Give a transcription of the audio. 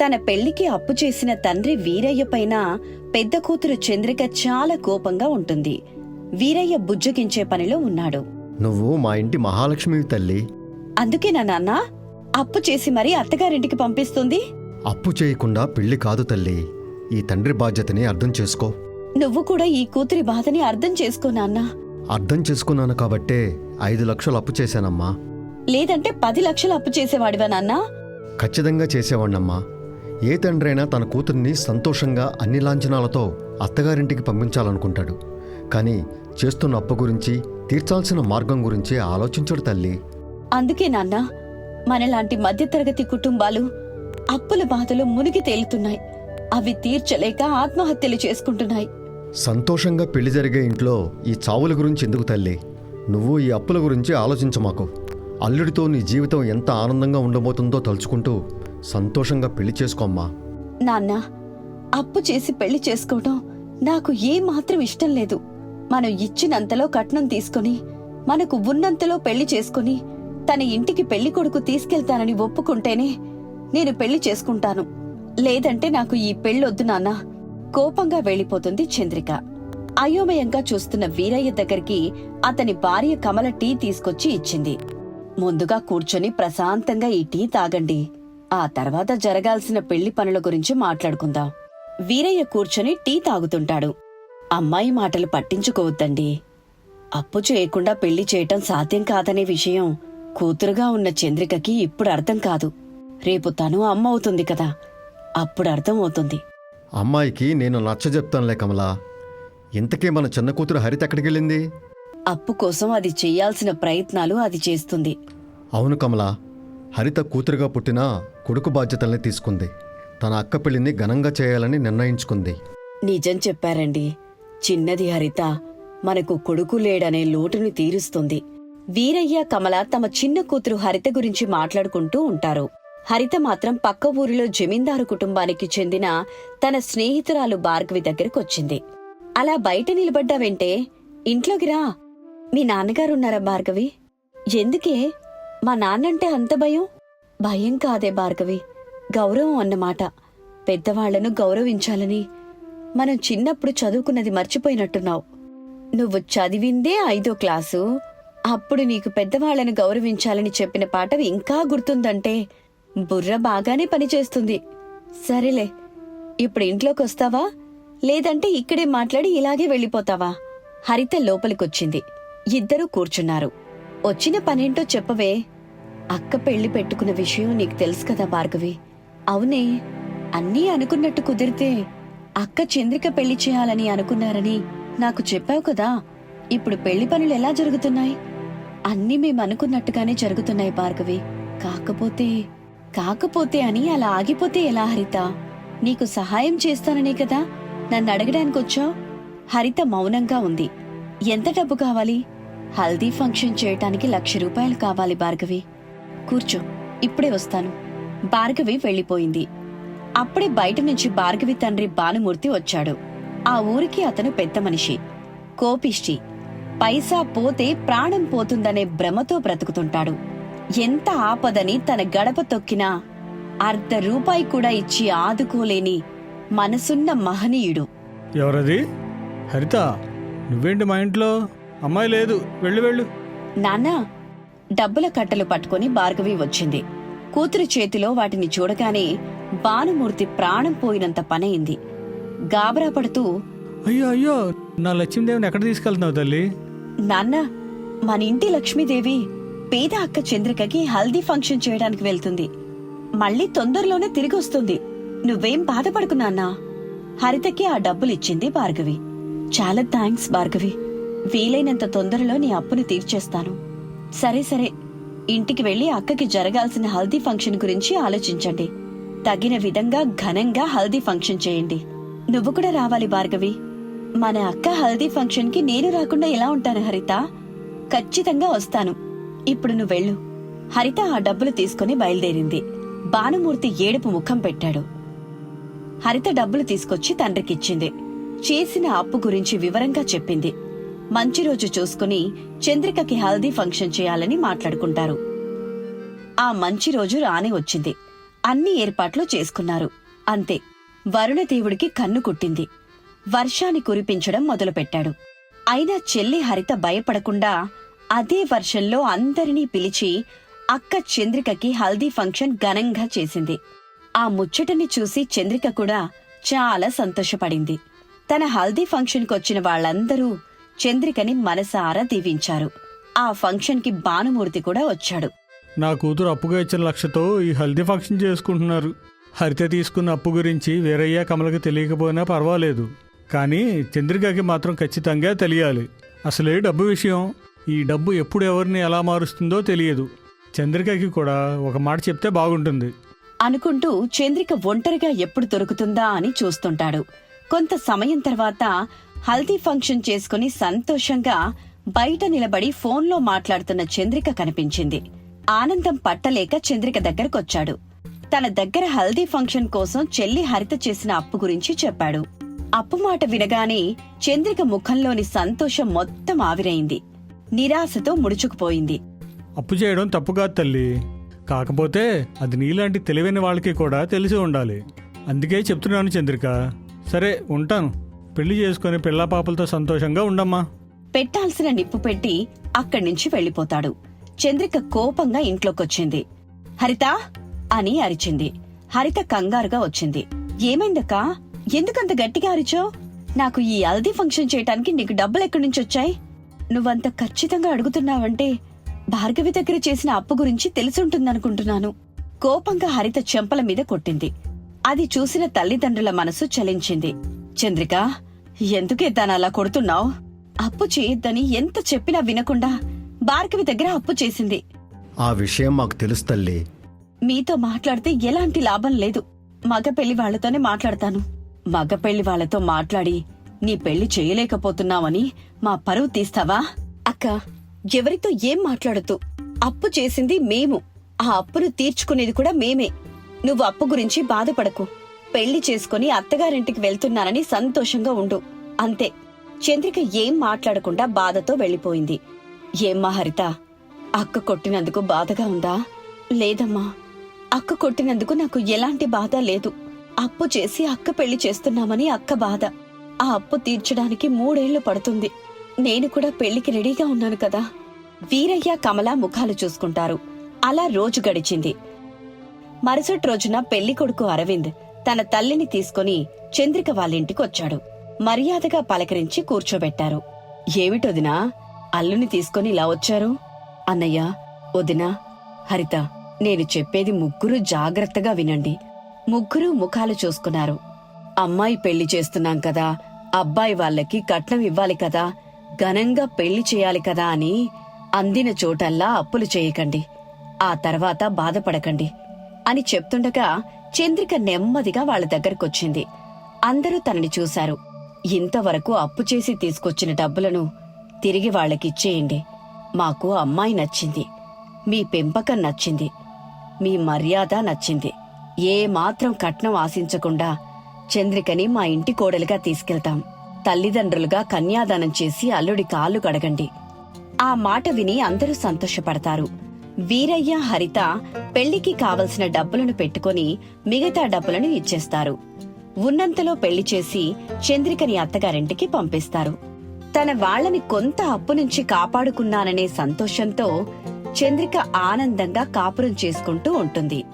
తన పెళ్ళికి అప్పు చేసిన తండ్రి వీరయ్య పైన పెద్ద కూతురు చంద్రిక చాలా కోపంగా ఉంటుంది. వీరయ్య బుజ్జగించే పనిలో ఉన్నాడు. నువ్వు మా ఇంటి మహాలక్ష్మివి తల్లి. అందుకే నా నాన్న అప్పు చేసి మరీ అత్తగారింటికి పంపిస్తుంది? అప్పు చేయకుండా పెళ్ళి కాదు తల్లి. ఈ తండ్రి బాధ్యతని అర్థం చేసుకో. నువ్వు కూడా ఈ కూతురి బాధని అర్థం చేసుకో నాన్నా. అర్థం చేసుకున్నాను కాబట్టే ఐదు లక్షలు అప్పు చేశానమ్మా. లేదంటే పది లక్షలు అప్పు చేసేవాడివా నాన్నా? ఖచ్చితంగా చేసేవాణ్ణమ్మా ఏ తండ్రైనా తన కూతుర్ని సంతోషంగా అన్ని లాంఛనాలతో అత్తగారింటికి పంపించాలనుకుంటాడు. కానీ చేస్తున్న అప్పు గురించి తీర్చాల్సిన మార్గం గురించి ఆలోచించడు తల్లి. అందుకే నాన్న మనలాంటి మధ్యతరగతి కుటుంబాలు అప్పుల బాధలు మునిగి తేలుతున్నాయి. అవి తీర్చలేక ఆత్మహత్యలు చేసుకుంటున్నాయి. సంతోషంగా పెళ్ళి జరిగే ఇంట్లో ఈ చావుల గురించి ఎందుకు తల్లి? నువ్వు ఈ అప్పుల గురించి ఆలోచించమాకు అల్లుడితో నీ జీవితం ఎంత ఆనందంగా ఉండబోతుందో తలుచుకుంటూ సంతోషంగా పెళ్ళి చేసుకోమ్మా నాన్న అప్పు చేసి పెళ్ళి చేసుకోవడం నాకు ఏ మాత్రం ఇష్టం లేదు. మనం ఇచ్చినంతలో కట్నం తీసుకొని మనకు ఉన్నంతలో పెళ్ళి చేసుకుని తన ఇంటికి పెళ్ళి కొడుకు తీసుకెళ్తానని ఒప్పుకుంటేనే నేను పెళ్ళి చేసుకుంటాను. లేదంటే నాకు ఈ పెళ్ళొద్దు నాన్న. కోపంగా వెళ్ళిపోతుంది చంద్రిక. అయోమయంగా చూస్తున్న వీరయ్య దగ్గరికి అతని భార్య కమల టీ తీసుకొచ్చి ఇచ్చింది. ముందుగా కూర్చొని ప్రశాంతంగా ఈ టీ తాగండి. ఆ తర్వాత జరగాల్సిన పెళ్ళి పనుల గురించి మాట్లాడుకుందాం. వీరయ్య కూర్చొని టీ తాగుతుంటాడు. అమ్మాయి మాటలు పట్టించుకోవద్దండి. అప్పు చేయకుండా పెళ్ళి చేయటం సాధ్యం కాదనే విషయం కూతురుగా ఉన్న చంద్రికకి ఇప్పుడు అర్థం కాదు. రేపు తను అమ్మ అవుతుంది కదా. అప్పుడు అర్థం అవుతుంది. అమ్మాయికి నేను నచ్చ చెప్తానులే కమలా. ఇంతకీ మన చిన్న కూతురు హరిత ఎక్కడికి వెళ్ళింది అప్పు కోసం అది చెయ్యాల్సిన ప్రయత్నాలు అది చేస్తుంది. అవును కమలా. హరిత కూతురుగా పుట్టిన కొడుకు బాధ్యతల్ని తీసుకుంది. తన అక్క పెళ్ళిని ఘనంగా చేయాలని నిర్ణయించుకుంది. నిజం చెప్పారండి. చిన్నది హరిత మనకు కొడుకు లేడనే లోటుని తీరుస్తుంది. వీరయ్య కమల తమ చిన్న కూతురు హరిత గురించి మాట్లాడుకుంటూ ఉంటారు. హరిత మాత్రం పక్క ఊరిలో జమీందారు కుటుంబానికి చెందిన తన స్నేహితురాలు భార్గవి దగ్గరకొచ్చింది. అలా బయట నిలబడ్డావంటే ఇంట్లోకి రా. మీ నాన్నగారున్నారా భార్గవి? ఎందుకే? మా నాన్నంటే అంత భయం? భయం కాదే భార్గవి. గౌరవం అన్నమాట. పెద్దవాళ్ళను గౌరవించాలని. మనం చిన్నప్పుడు చదువుకున్నది మర్చిపోయినట్టున్నావు. నువ్వు చదివిందే ఐదో క్లాసు. అప్పుడు నీకు పెద్దవాళ్ళను గౌరవించాలని చెప్పిన పాఠం ఇంకా గుర్తుందంటే బుర్ర బాగానే పనిచేస్తుంది. సరేలే ఇప్పుడు ఇంట్లోకి వస్తావా లేదంటే ఇక్కడే మాట్లాడి ఇలాగే వెళ్ళిపోతావా? హరిత లోపలికొచ్చింది. ఇద్దరూ కూర్చున్నారు. వచ్చిన పనేంటో చెప్పవే. అక్క పెళ్ళి పెట్టుకున్న విషయం నీకు తెలుసు కదా భార్గవి. అవునే అన్నీ అనుకున్నట్టు కుదిరితే అక్క చంద్రిక పెళ్ళి చేయాలని అనుకున్నారని నాకు చెప్పావు కదా. ఇప్పుడు పెళ్ళి పనులు ఎలా జరుగుతున్నాయి? అన్నీ మేము అనుకున్నట్టుగానే జరుగుతున్నాయి భార్గవి. కాకపోతే కాకపోతే అని అలా ఆగిపోతే ఎలా హరిత? నీకు సహాయం చేస్తాననే కదా నన్ను అడగడానికి వచ్చావు హరిత మౌనంగా ఉంది. ఎంత డబ్బు కావాలి? హల్దీ ఫంక్షన్ చేయటానికి లక్ష రూపాయలు కావాలి భార్గవి. కూర్చో ఇప్పుడే వస్తాను. భార్గవి వెళ్ళిపోయింది. అప్పుడే బయట నుంచి భార్గవి తండ్రి భానుమూర్తి వచ్చాడు. ఆ ఊరికి అతను పెద్ద మనిషి కోపిష్టి. పైసా పోతే ప్రాణం పోతుందనే భ్రమతో బ్రతుకుతుంటాడు. ఎంత ఆపదని తన గడప తొక్కినా అర్ధ రూపాయి కూడా ఇచ్చి ఆదుకోలేని మనసున్న మహనీయుడు. ఎవరది? హరిత నువ్వేంటి మా ఇంట్లో? అమ్మాయి లేదు. వెళ్ళు వెళ్ళు. నాన్నా డబ్బుల కట్టలు పట్టుకొని భార్గవి వచ్చింది. కూతురు చేతిలో వాటిని చూడగానే భానుమూర్తి ప్రాణం పోయినంత పనయింది గాబరా పడుతూ అయ్యో అయ్యో నా లక్ష్మీదేవిని ఎక్కడ తీసుకెళ్తున్నావు తల్లి? నాన్న మన ఇంటి లక్ష్మీదేవి పేద అక్క చంద్రికకి హల్దీ ఫంక్షన్ చేయడానికి వెళ్తుంది. మళ్ళీ తొందరలోనే తిరిగి వస్తుంది. నువ్వేం బాధపడకు నాన్నా. హరితకి ఆ డబ్బులిచ్చింది భార్గవి. చాలా థ్యాంక్స్ భార్గవి. వీలైనంత తొందరలో నీ అప్పుని తీర్చేస్తాను. సరే సరే. ఇంటికి వెళ్ళి అక్కకి జరగాల్సిన హల్దీ ఫంక్షన్ గురించి ఆలోచించండి. తగిన విధంగా ఘనంగా హల్దీ ఫంక్షన్ చేయండి. నువ్వు కూడా రావాలి భార్గవి. మన అక్క హల్దీ ఫంక్షన్కి నేను రాకుండా ఎలా ఉంటాను హరిత? ఖచ్చితంగా వస్తాను. ఇప్పుడు నువ్వు వెళ్ళు. హరిత ఆ డబ్బులు తీసుకుని బయలుదేరింది. భానుమూర్తి ఏడుపు ముఖం పెట్టాడు. హరిత డబ్బులు తీసుకొచ్చి తండ్రికిచ్చింది. చేసిన అప్పు గురించి వివరంగా చెప్పింది. మంచి రోజు చూసుకుని చంద్రికకి హల్దీ ఫంక్షన్ చేయాలని మాట్లాడుకుంటారు. ఆ మంచి రోజు రానే వచ్చింది. అన్ని ఏర్పాట్లు చేసుకున్నారు. అంతే. వరుణదేవుడికి కన్ను కుట్టింది. వర్షాన్ని కురిపించడం మొదలుపెట్టాడు. అయినా చెల్లి హరిత భయపడకుండా అదే వర్షంలో అందరినీ పిలిచి అక్క చంద్రికకి హల్దీ ఫంక్షన్ ఘనంగా చేసింది. ఆ ముచ్చటని చూసి చంద్రిక కూడా చాలా సంతోషపడింది. తన హల్దీ ఫంక్షన్కొచ్చిన వాళ్ళందరూ చంద్రికని మనసారా దీవించారు. ఆ ఫంక్షన్కి భానుమూర్తి కూడా వచ్చాడు. నా కూతురు అప్పుగా ఇచ్చిన లక్షతో ఈ హల్దీ ఫంక్షన్ చేసుకుంటున్నారు. హరిత తీసుకున్న అప్పు గురించి వీరయ్య కమలకి తెలియకపోయినా పర్వాలేదు. కానీ చంద్రికకి మాత్రం ఖచ్చితంగా తెలియాలి. అసలే డబ్బు విషయం. ఈ డబ్బు ఎప్పుడు ఎవరిని ఎలా మారుస్తుందో తెలియదు. చంద్రికకి కూడా ఒక మాట చెప్తే బాగుంటుంది. అనుకుంటూ చంద్రిక ఒంటరిగా ఎప్పుడు దొరుకుతుందా అని చూస్తుంటాడు. కొంత సమయం తర్వాత హల్దీ ఫంక్షన్ చేసుకుని సంతోషంగా బయట నిలబడి ఫోన్లో మాట్లాడుతున్న చంద్రిక కనిపించింది. ఆనందం పట్టలేక చంద్రిక దగ్గరకొచ్చాడు. తన దగ్గర హల్దీ ఫంక్షన్ కోసం చెల్లి హరిత చేసిన అప్పు గురించి చెప్పాడు. అప్పు మాట వినగానే చంద్రిక ముఖంలోని సంతోషం మొత్తం ఆవిరైంది. నిరాశతో ముడుచుకుపోయింది. అప్పు చేయడం తప్పుగా తల్లి. కాకపోతే అది నీలాంటి తెలివైన వాళ్ళకి కూడా తెలిసి ఉండాలి. అందుకే చెప్తున్నాను చంద్రిక. సరే ఉంటాను. పెళ్ళి చేసుకుని పిల్ల పాపలతో సంతోషంగా ఉండమ్మా. పెట్టాల్సిన నిప్పు పెట్టి అక్కడి నుంచి వెళ్ళిపోతాడు చంద్రిక కోపంగా ఇంట్లోకొచ్చింది. హరిత అని అరిచింది. హరిత కంగారుగా వచ్చింది. ఏమైందక్కా? ఎందుకంత గట్టిగా అరిచో? నాకు ఈ హల్దీ ఫంక్షన్ చేయటానికి నీకు డబ్బులు ఎక్కడి నుంచి వచ్చాయి? నువ్వంత ఖచ్చితంగా అడుగుతున్నావంటే భార్గవి దగ్గర చేసిన అప్పు గురించి తెలిసుంటుందనుకుంటున్నాను. కోపంగా హరిత చెంపల మీద కొట్టింది. అది చూసిన తల్లిదండ్రుల మనసు చలించింది. చంద్రిక ఎందుకే తను అలా కొడుతున్నావు? అప్పు చేయొద్దని ఎంత చెప్పినా వినకుండా భార్గవి దగ్గర అప్పు చేసింది. ఆ విషయం మాకు తెలుసు తల్లి. మీతో మాట్లాడితే ఎలాంటి లాభం లేదు. మగ పెళ్ళి వాళ్ళతోనే మాట్లాడతాను. మగ పెళ్ళి వాళ్ళతో మాట్లాడి నీ పెళ్ళి చేయలేకపోతున్నావని మా పరువు తీస్తావా? అక్క ఎవరితో ఏం మాట్లాడుతూ అప్పు చేసింది మేము. ఆ అప్పును తీర్చుకునేది కూడా మేమే. నువ్వు అప్పు గురించి బాధపడకు. పెళ్ళి చేసుకుని అత్తగారింటికి వెళ్తున్నానని సంతోషంగా ఉండు. అంతే. చంద్రిక ఏం మాట్లాడకుండా బాధతో వెళ్ళిపోయింది. ఏమ్మా హరిత అక్క కొట్టినందుకు బాధగా ఉందా? లేదమ్మా. అక్క కొట్టినందుకు నాకు ఎలాంటి బాధ లేదు. అప్పు చేసి అక్క పెళ్ళి చేస్తున్నామని అక్క బాధ. ఆ అప్పు తీర్చడానికి మూడేళ్ళు పడుతుంది. నేను కూడా పెళ్ళికి రెడీగా ఉన్నాను కదా. వీరయ్య కమల ముఖాలు చూసుకుంటారు. అలా రోజు గడిచింది. మరుసటి రోజున పెళ్ళి కొడుకు అరవింద్ తన తల్లిని తీసుకుని చంద్రిక వాళ్ళింటికి వచ్చాడు. మర్యాదగా పలకరించి కూర్చోబెట్టారు. ఏమిటొదినా అల్లుని తీసుకొని ఇలా వచ్చారు? అన్నయ్య వదినా హరిత నేను చెప్పేది ముగ్గురు జాగ్రత్తగా వినండి. ముగ్గురు ముఖాలు చూసుకున్నారు. అమ్మాయి పెళ్ళి చేస్తున్నాం కదా అబ్బాయి వాళ్ళకి కట్నం ఇవ్వాలి కదా ఘనంగా పెళ్ళి చేయాలి కదా అని అందిన చోటల్లా అప్పులు చేయకండి. ఆ తర్వాత బాధపడకండి అని చెప్తుండగా చంద్రిక నెమ్మదిగా వాళ్ళ దగ్గరకొచ్చింది. అందరూ తనని చూశారు. ఇంతవరకు అప్పు చేసి తీసుకొచ్చిన డబ్బులను తిరిగి వాళ్ళకిచ్చేయండి. మాకు అమ్మాయి నచ్చింది. మీ పెంపకం నచ్చింది. మీ మర్యాద నచ్చింది. ఏ మాత్రం కట్నం ఆశించకుండా చంద్రికని మా ఇంటి కోడలుగా తీసుకెళ్తాం. తల్లిదండ్రులుగా కన్యాదానం చేసి అల్లుడి కాళ్ళు కడగండి. ఆ మాట విని అందరూ సంతోషపడతారు. వీరయ్య హరిత పెళ్ళికి కావలసిన డబ్బులను పెట్టుకొని మిగతా డబ్బులను ఇచ్చేస్తారు. ఉన్నంతలో పెళ్ళి చేసి చంద్రికని అత్తగారింటికి పంపిస్తారు. తన వాళ్ళని కొంత అప్పు నుంచి కాపాడుకున్నాననే సంతోషంతో చంద్రిక ఆనందంగా కాపురం చేసుకుంటూ ఉంటుంది.